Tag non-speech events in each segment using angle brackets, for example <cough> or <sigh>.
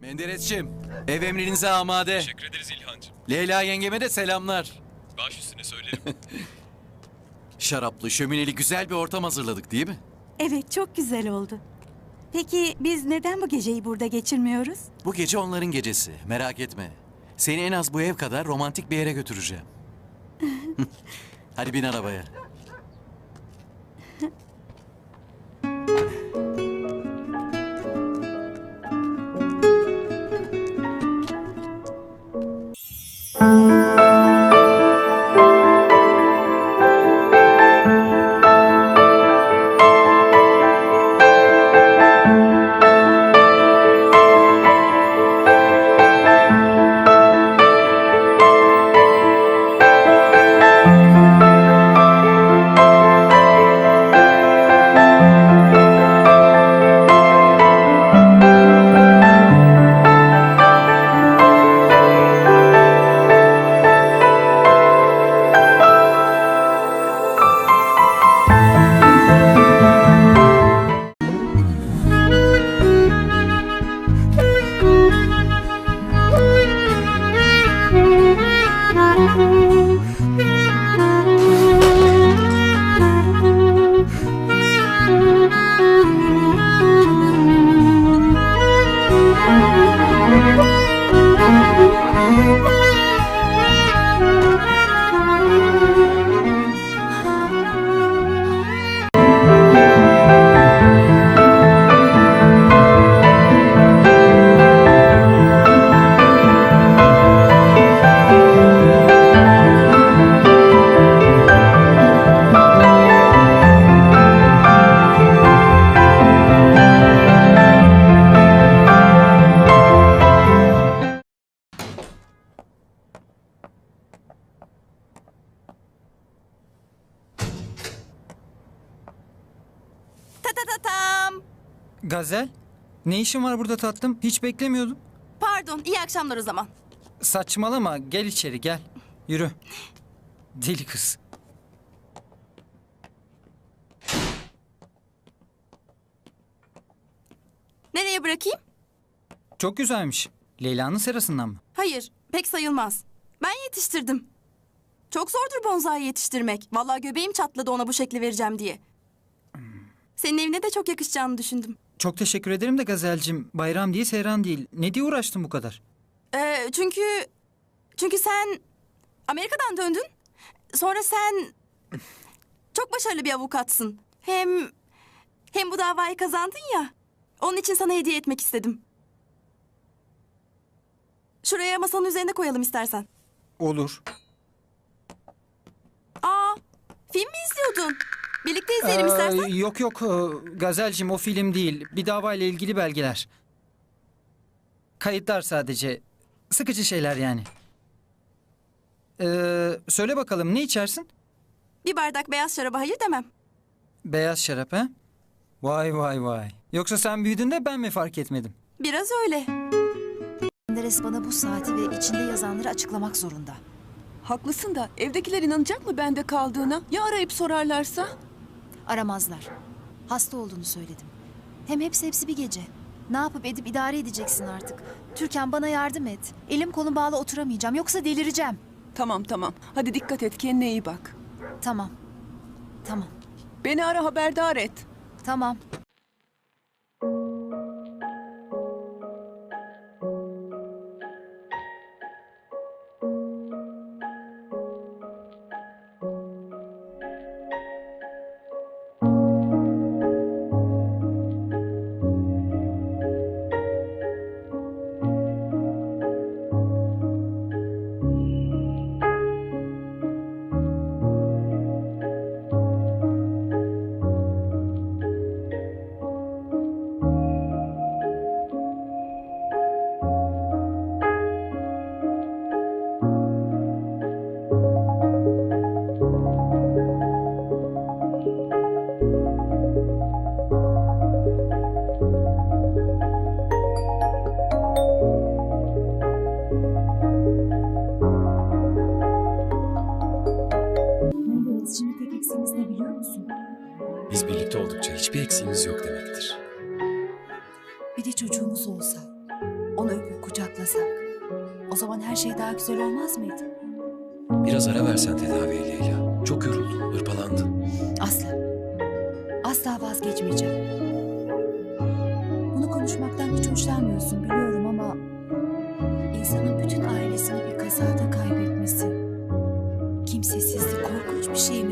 Menderesçim, ev emrinize amade. Teşekkür ederiz İlhancığım. Leyla yengeme de selamlar. Baş üstüne söylerim. <laughs> Şaraplı, şömineli güzel bir ortam hazırladık değil mi? Evet, çok güzel oldu. Peki biz neden bu geceyi burada geçirmiyoruz? Bu gece onların gecesi, merak etme. Seni en az bu ev kadar romantik bir yere götüreceğim. <laughs> Hadi bin arabaya. Ne işin var burada tatlım? Hiç beklemiyordum. Pardon, iyi akşamlar o zaman. Saçmalama. Gel içeri gel. Yürü. Deli kız. Nereye bırakayım? Çok güzelmiş. Leyla'nın serasından mı? Hayır, pek sayılmaz. Ben yetiştirdim. Çok zordur bonsai yetiştirmek. Vallahi göbeğim çatladı ona bu şekli vereceğim diye. Senin evine de çok yakışacağını düşündüm. Çok teşekkür ederim de Gazelcim. Bayram değil, seyran değil. Ne diye uğraştın bu kadar? Ee, çünkü... Çünkü sen Amerika'dan döndün. Sonra sen çok başarılı bir avukatsın. Hem hem bu davayı kazandın ya. Onun için sana hediye etmek istedim. Şuraya masanın üzerine koyalım istersen. Olur. Aa, film mi izliyordun? Birlikte izleyelim Ee, istersen. yok yok ee, Gazelcim o film değil. Bir davayla ilgili belgeler. Kayıtlar sadece. Sıkıcı şeyler yani. Ee, söyle bakalım ne içersin? Bir bardak beyaz şaraba hayır demem. Beyaz şarap ha? Vay vay vay. Yoksa sen büyüdün de ben mi fark etmedim? Biraz öyle. Menderes bana bu saati ve içinde yazanları açıklamak zorunda. Haklısın da evdekiler inanacak mı bende kaldığına? Ya arayıp sorarlarsa? Aramazlar. Hasta olduğunu söyledim. Hem hepsi hepsi bir gece. Ne yapıp edip idare edeceksin artık. Türkan bana yardım et. Elim kolum bağlı oturamayacağım yoksa delireceğim. Tamam tamam. Hadi dikkat et kendine iyi bak. Tamam. Tamam. Beni ara haberdar et. Tamam. Ailesini bir kazada kaybetmesi... ...kimsesizlik korkunç bir şey Menderes.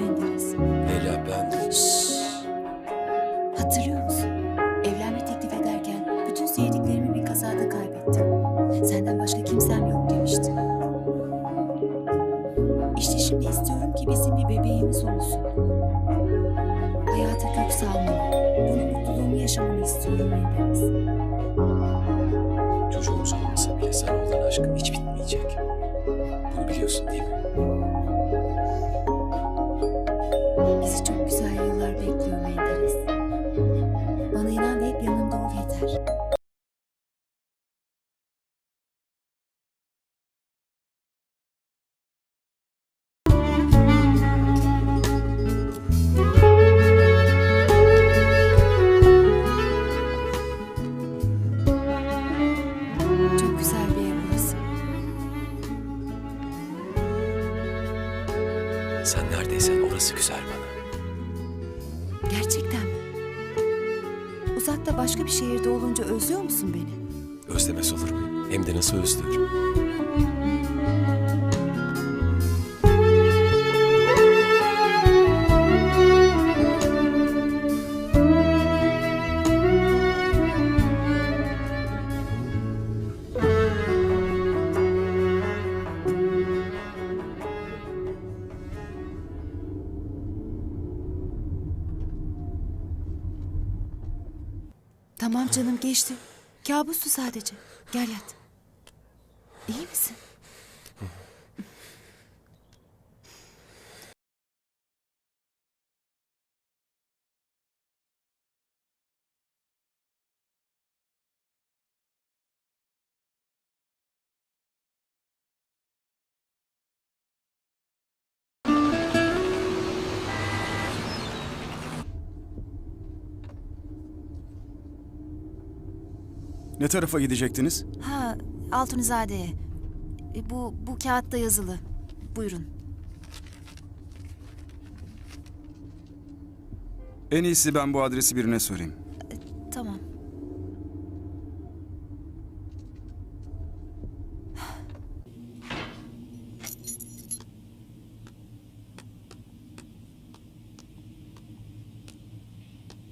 Uzakta başka bir şehirde olunca özlüyor musun beni? Özlemez olur muyum? Hem de nasıl özlüyorum. Geçti. Kabustu sadece. Gel yat. İyi misin? Ne tarafa gidecektiniz? Ha, Altunizade'ye. E, Bu, bu kağıtta yazılı. Buyurun. En iyisi ben bu adresi birine sorayım. Tamam.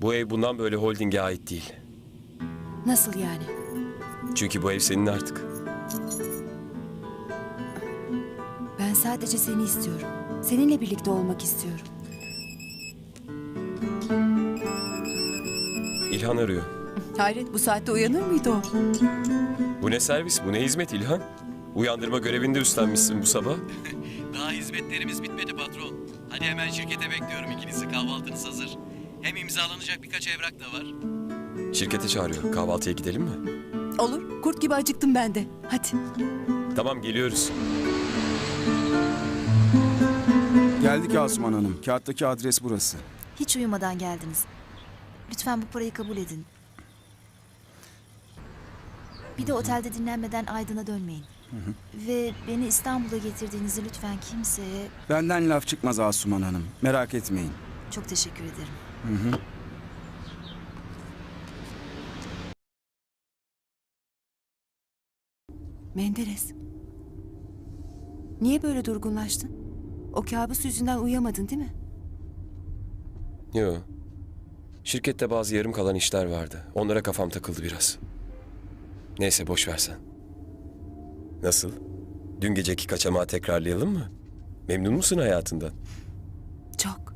Bu ev bundan böyle holdinge ait değil. Nasıl yani? Çünkü bu ev senin artık. Ben sadece seni istiyorum. Seninle birlikte olmak istiyorum. İlhan arıyor. Hayret bu saatte uyanır mıydı o? Bu ne servis, bu ne hizmet İlhan? Uyandırma görevini de üstlenmişsin bu sabah. <laughs> Daha hizmetlerimiz bitmedi patron. Hadi hemen şirkete bekliyorum ikinizi. Kahvaltınız hazır. Hem imzalanacak birkaç evrak da var. Şirkete çağırıyor. Kahvaltıya gidelim mi? Olur. Kurt gibi acıktım ben de. Hadi. Tamam geliyoruz. Geldik Asuman Hanım. Kağıttaki adres burası. Hiç uyumadan geldiniz. Lütfen bu parayı kabul edin. Bir de otelde dinlenmeden Aydın'a dönmeyin. Ve beni İstanbul'a getirdiğinizi lütfen kimseye... Benden laf çıkmaz Asuman Hanım. Merak etmeyin. Çok teşekkür ederim. Menderes. Niye böyle durgunlaştın? O kabus yüzünden uyuyamadın değil mi? Yo. Şirkette bazı yarım kalan işler vardı. Onlara kafam takıldı biraz. Neyse boş versen. Nasıl? Dün geceki kaçamağı tekrarlayalım mı? Memnun musun hayatından? Çok.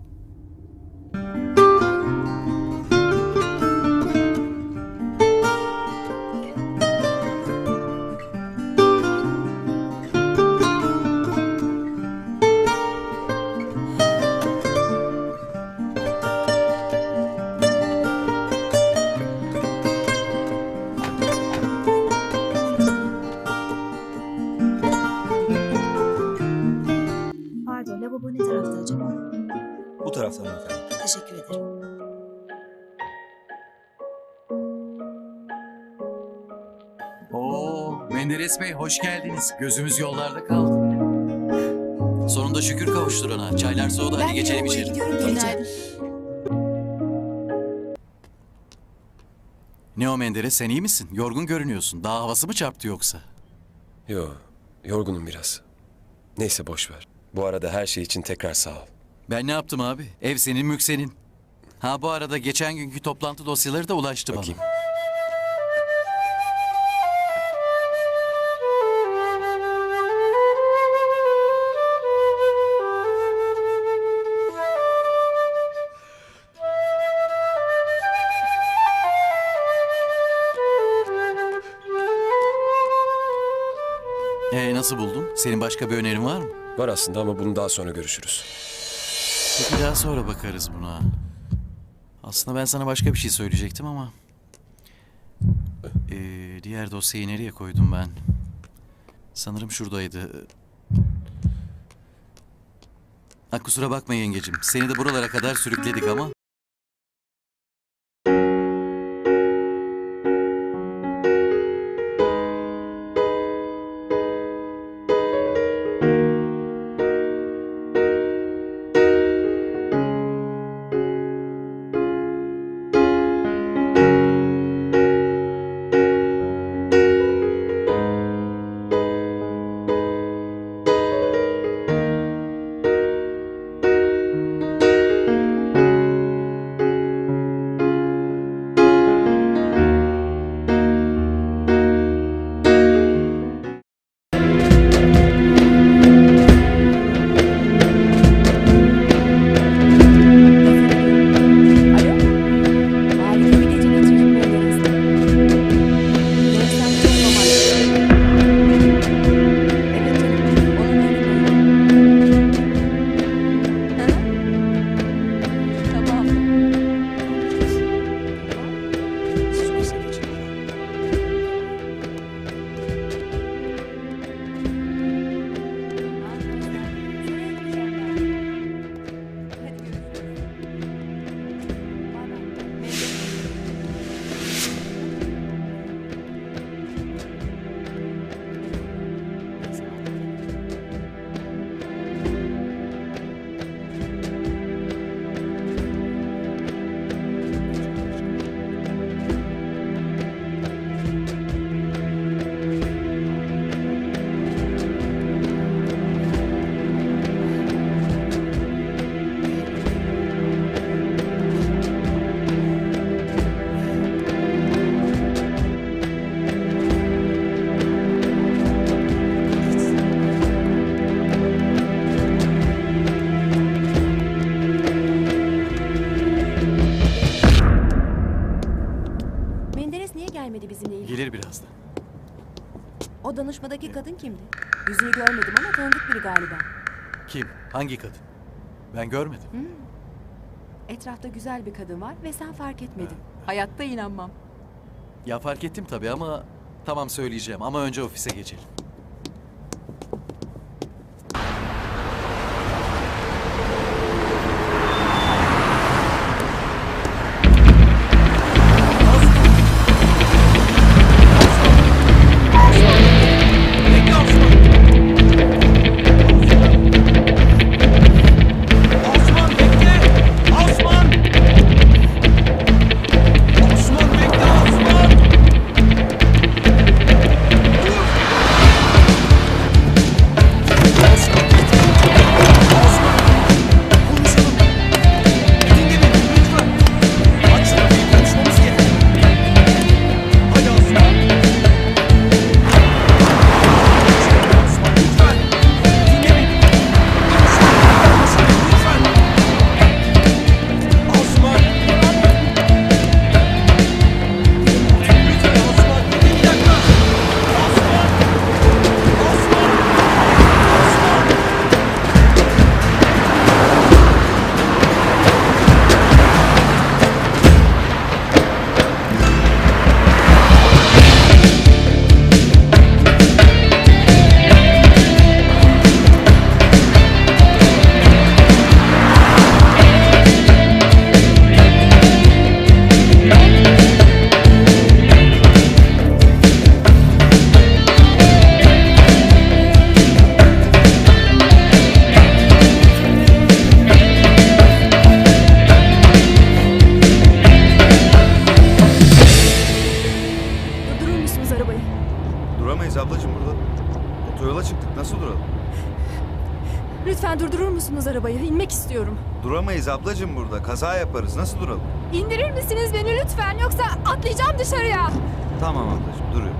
Menderes Bey hoş geldiniz. Gözümüz yollarda kaldı. Sonunda şükür kavuşturana. Çaylar soğudu hadi geçelim içeri. geleceğim. Ne o Menderes sen iyi misin? Yorgun görünüyorsun. Daha havası mı çarptı yoksa? Yo, yorgunum biraz. Neyse boş ver. Bu arada her şey için tekrar sağ ol. Ben ne yaptım abi? Ev senin mülk senin. Ha bu arada geçen günkü toplantı dosyaları da ulaştı Bakayım. bana. Nasıl buldun? Senin başka bir önerin var mı? Var aslında ama bunu daha sonra görüşürüz. Peki daha sonra bakarız buna. Aslında ben sana başka bir şey söyleyecektim ama... Ee, diğer dosyayı nereye koydum ben? Sanırım şuradaydı. Ha, kusura bakma yengecim. Seni de buralara kadar sürükledik ama... O danışmadaki kadın kimdi? Yüzünü görmedim ama tanıdık biri galiba. Kim? Hangi kadın? Ben görmedim. Etrafta güzel bir kadın var ve sen fark etmedin. Hayatta inanmam. Ya fark ettim tabii ama... Tamam söyleyeceğim ama önce ofise geçelim. Duramayız ablacığım burada. Kaza yaparız. Nasıl duralım? İndirir misiniz beni lütfen yoksa atlayacağım dışarıya. Tamam ablacığım duruyorum.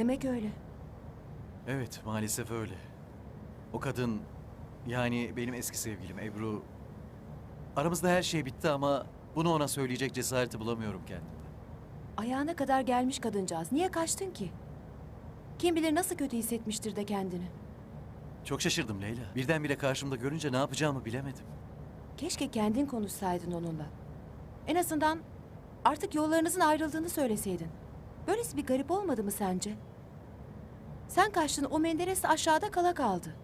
Demek öyle. Evet maalesef öyle. O kadın yani benim eski sevgilim Ebru. Aramızda her şey bitti ama bunu ona söyleyecek cesareti bulamıyorum kendimde. Ayağına kadar gelmiş kadıncağız. Niye kaçtın ki? Kim bilir nasıl kötü hissetmiştir de kendini. Çok şaşırdım Leyla. Birdenbire karşımda görünce ne yapacağımı bilemedim. Keşke kendin konuşsaydın onunla. En azından artık yollarınızın ayrıldığını söyleseydin. Böylesi bir garip olmadı mı sence? Sen kaçtın o Menderes de aşağıda kala kaldı.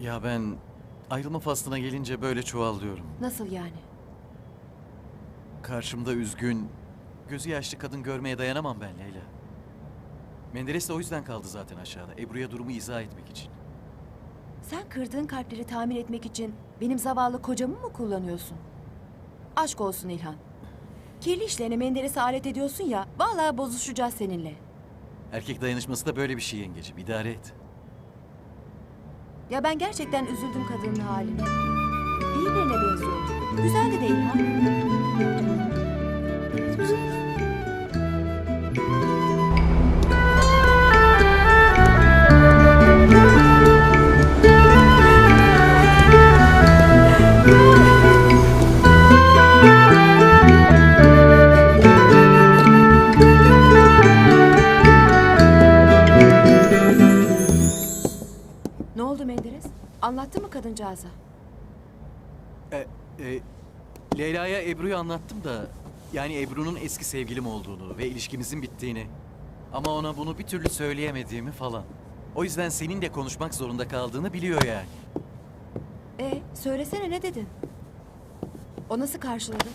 Ya ben ayrılma faslına gelince böyle çuvallıyorum. Nasıl yani? Karşımda üzgün, gözü yaşlı kadın görmeye dayanamam ben Leyla. Menderes de o yüzden kaldı zaten aşağıda. Ebru'ya durumu izah etmek için. Sen kırdığın kalpleri tamir etmek için benim zavallı kocamı mı kullanıyorsun? Aşk olsun İlhan. Kirli işlerine Menderes'e alet ediyorsun ya, vallahi bozuşacağız seninle. Erkek dayanışması da böyle bir şey yengecim. İdare et. Ya ben gerçekten üzüldüm kadının haline. İyi birine benziyordu. Güzeldi de İlhan. Evet Anlattı mı kadıncağıza? E, e, Leyla'ya Ebru'yu anlattım da... Yani Ebru'nun eski sevgilim olduğunu ve ilişkimizin bittiğini... Ama ona bunu bir türlü söyleyemediğimi falan. O yüzden seninle konuşmak zorunda kaldığını biliyor yani. E, söylesene ne dedin? O nasıl karşıladı?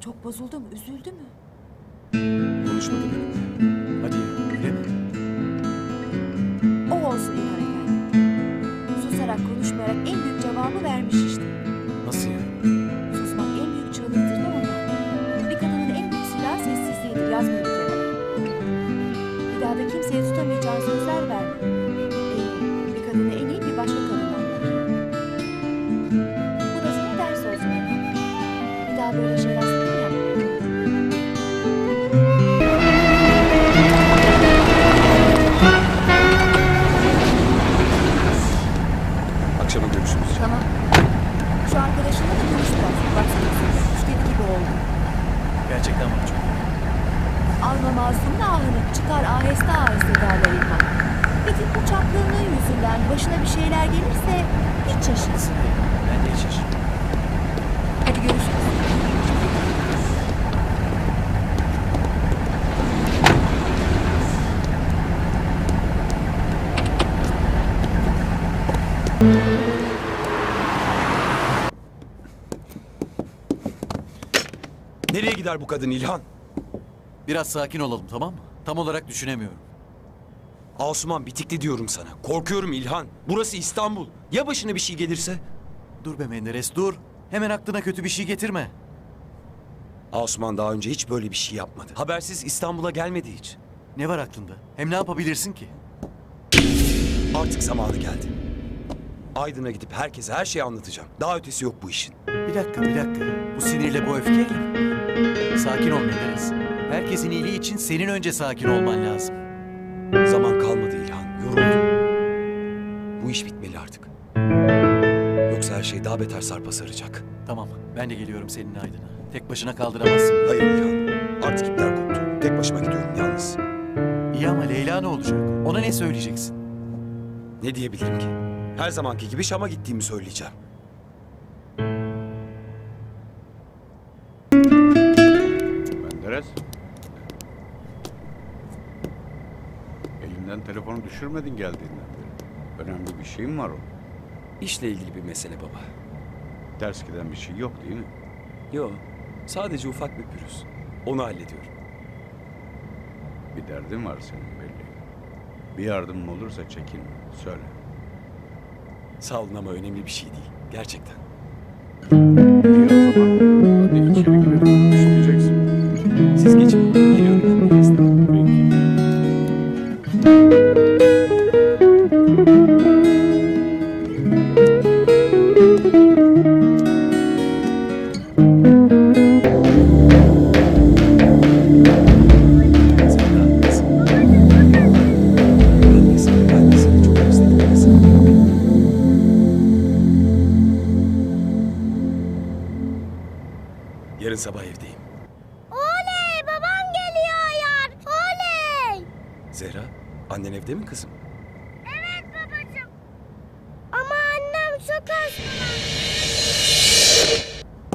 Çok bozuldu mu, üzüldü mü? Konuşmadı benimle. time she Çok. Alma mazlumun ahını çıkar aheste aheste derler İlhan. Tek bu çapkınlığın yüzünden başına bir şeyler gelirse hiç şaşırsın. Ben de hiç şaşırdım. Hadi görüşürüz. Nereye gider bu kadın İlhan? Biraz sakin olalım tamam mı? Tam olarak düşünemiyorum. Asuman bitikli diyorum sana. Korkuyorum İlhan. Burası İstanbul. Ya başına bir şey gelirse? Dur be Menderes dur. Hemen aklına kötü bir şey getirme. Asuman daha önce hiç böyle bir şey yapmadı. Habersiz İstanbul'a gelmedi hiç. Ne var aklında? Hem ne yapabilirsin ki? Artık zamanı geldi. Aydın'a gidip herkese her şeyi anlatacağım. Daha ötesi yok bu işin. Bir dakika, bir dakika. Bu sinirle, bu öfkeyle mi? Sakin ol Menderes. Herkesin iyiliği için senin önce sakin olman lazım. Zaman kalmadı İlhan. Yoruldum. Bu iş bitmeli artık. Yoksa her şey daha beter sarpa saracak. Tamam, ben de geliyorum seninle Aydın'a. Tek başına kaldıramazsın. Hayır İlhan. Artık ipler koptu. Tek başıma gidiyorum yalnız. İyi ama Leyla ne olacak? Ona ne söyleyeceksin? Ne diyebilirim ki? Her zamanki gibi Şam'a gittiğimi söyleyeceğim. Menderes. Elinden telefonu düşürmedin geldiğinden beri. Önemli bir şeyin var o. İşle ilgili bir mesele baba. Ters giden bir şey yok değil mi? Yo. Sadece ufak bir pürüz. Onu hallediyorum. Bir derdin var senin belli. Bir yardımın olursa çekinme. Söyle. Sağ olun ama önemli bir şey değil. Gerçekten. İyi o zaman.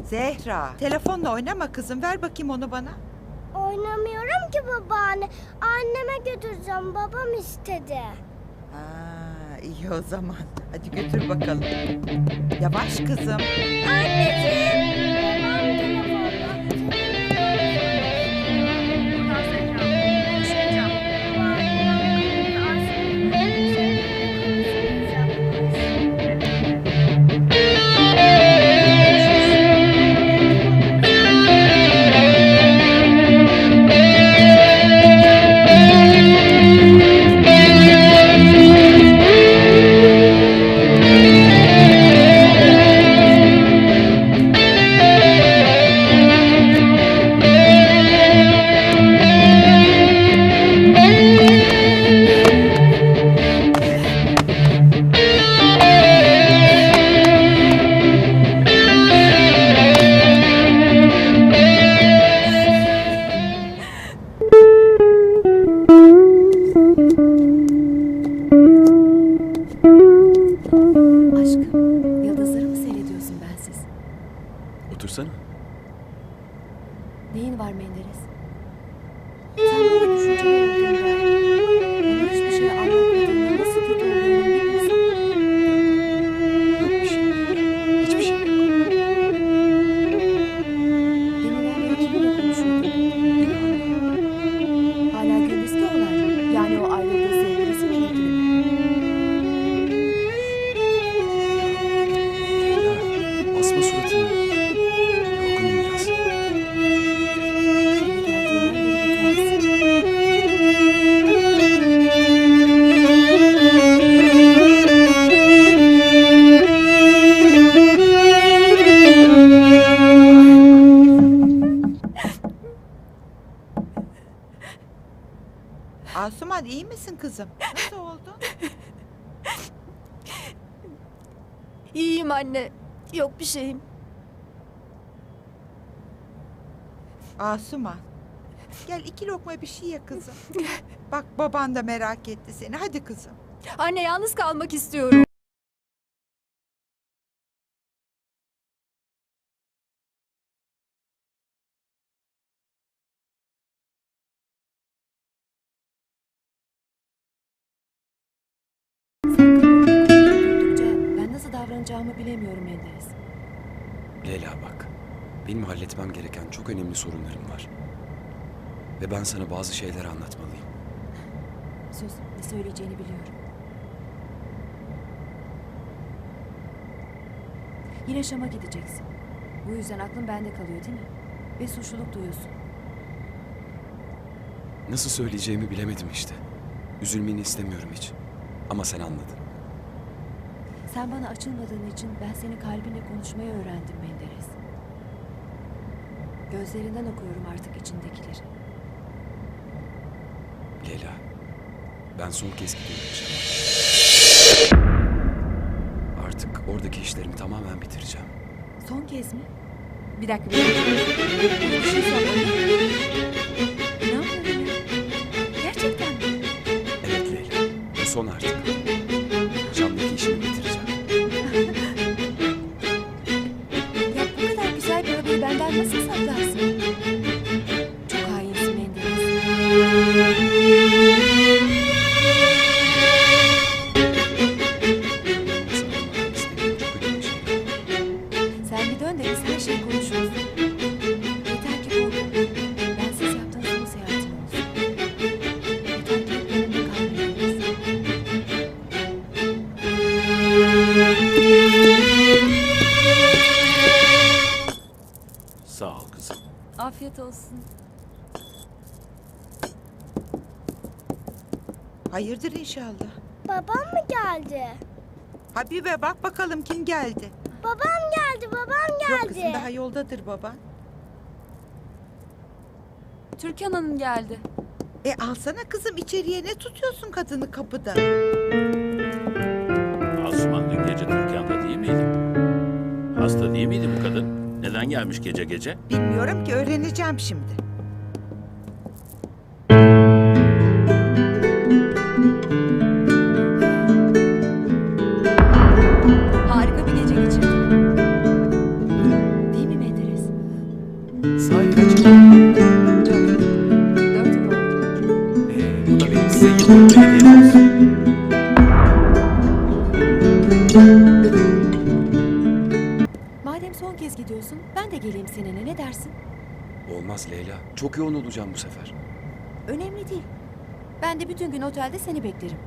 Zehra, telefonla oynama kızım. Ver bakayım onu bana. Oynamıyorum ki babaanne. Anneme götüreceğim. Babam istedi. Aa, iyi o zaman. Hadi götür bakalım. Yavaş kızım. Anneciğim. Babam telefonda. Kızım? Nasıl oldu? İyiyim anne. Yok bir şeyim. Asuman. Gel iki lokma bir şey ye kızım. Bak baban da merak etti seni. Hadi kızım. Anne yalnız kalmak istiyorum. Ben nasıl davranacağımı bilemiyorum Menderes. Leyla bak. Benim halletmem gereken çok önemli sorunlarım var. Ve ben sana bazı şeyler anlatmalıyım. Söz ne söyleyeceğini biliyorum. Yine Şam'a gideceksin. Bu yüzden aklın bende kalıyor değil mi? Ve suçluluk duyuyorsun. Nasıl söyleyeceğimi bilemedim işte. Üzülmeni istemiyorum hiç. Ama sen anladın. Sen bana açılmadığın için ben senin kalbinle konuşmayı öğrendim Menderes. Gözlerinden okuyorum artık içindekileri. Leyla, ben son kez gidiyorum. Artık oradaki işlerimi tamamen bitireceğim. Son kez mi? Bir dakika bir dakika. Bir şey sorayım. Leyla, Hayırdır inşallah. Babam mı geldi? Habibe bak bakalım kim geldi. Babam geldi, babam Yok geldi. kızım daha yoldadır baban. Türkan Hanım geldi. E alsana kızım içeriye ne tutuyorsun kadını kapıda? Asuman dün gece Türkan'da değil miydi? Hasta değil miydi bu kadın? Neden gelmiş gece gece? Bilmiyorum ki öğreneceğim şimdi. De geleyim seninle ne dersin? Olmaz Leyla. Çok yoğun olacağım bu sefer. Önemli değil. Ben de bütün gün otelde seni beklerim.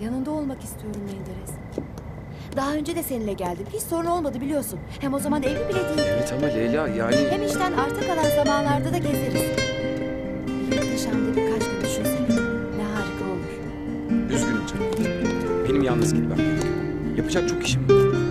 Yanında olmak istiyorum Menderes. Daha önce de seninle geldim. Hiç sorun olmadı biliyorsun. Hem o zaman evli bile değildik. Evet ama Leyla yani... Hem işten arta kalan zamanlarda da gezeriz. Birlikte Şam'da birkaç gün düşünsene. Ne harika olur. Üzgünüm canım. Benim yalnız gitmem gerekiyor. Yapacak çok işim var.